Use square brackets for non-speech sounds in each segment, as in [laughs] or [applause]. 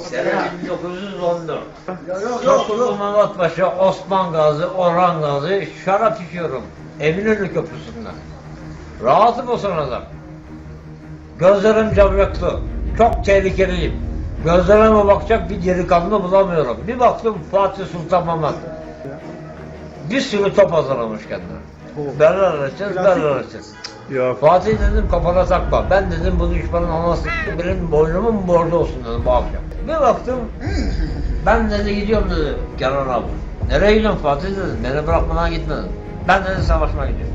Sene 1914. Yoksullu Mehmet Paşa, Osman Gazi, Orhan Gazi şarap içiyorum. Eminönü Köprüsü'nden. Rahatım o sırada. Gözlerim camyaklı. Çok tehlikeliyim. Gözlerime bakacak bir delikanlı bulamıyorum. Bir baktım Fatih Sultan Mehmet. Bir sürü top hazırlamış kendine. Berler açacağız, berler açacağız. Yok. Fatih dedim kafana takma. Ben dedim bu düşmanın anası benim boynumun borcu olsun dedim bu akşam. Bir baktım ben dedi gidiyorum dedi Kenan abi. Nereye gidiyorsun Fatih dedim. Beni bırakmadan gitmedin. Ben dedi savaşmaya gidiyorum.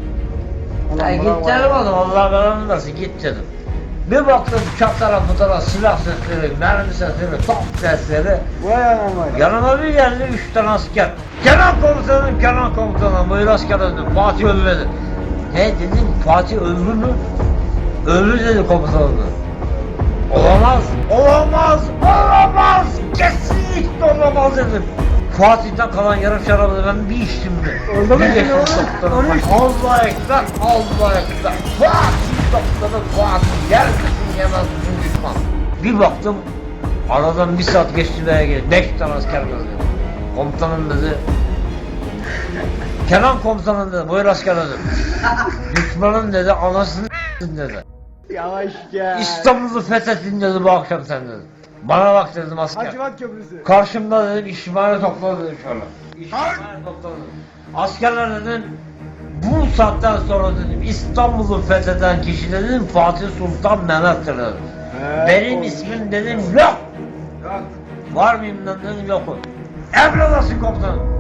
Ya git dedim oğlum Allah belanı versin git dedim. Bir baktım çat tarafı taraf silah sesleri, mermi sesleri, top sesleri. Vay anam. Yanıma bir geldi üç tane asker. Kenan komutanım, Kenan komutanım, buyur asker dedim. Fatih öldü Ne dedim, Fatih öldü mü? Öldü dedi komutanım. Olamaz, olamaz, olamaz, kesinlikle olamaz dedim. Fatih'ten kalan yarım şarabı da ben bir içtim de. Orada mı Bir geçtim. Allah ekber, Allah ekber. Fatih doktoru Fatih, yer misin yemez misin düşman. Bir baktım, aradan bir saat geçti veya geldi. Beş tane asker gördüm. Komutanım dedi, Kenan komutanım dedi, buyur asker dedim. [laughs] Düşmanın dedi, anasını dedi. Yavaş gel. İstanbul'u fethettin dedi bu akşam sen dedi. Bana bak dedim asker. Hacivat Köprüsü. Karşımda dedim İsmail'i topladı dedim şöyle. İsmail'i topladı. Askerler dedim bu saatten sonra dedim İstanbul'u fetheden kişi dedim Fatih Sultan Mehmet'tir dedim. He, Benim oğlum. ismim dedim yok. Var mıyım dedim yokum. Emredersin komutanım.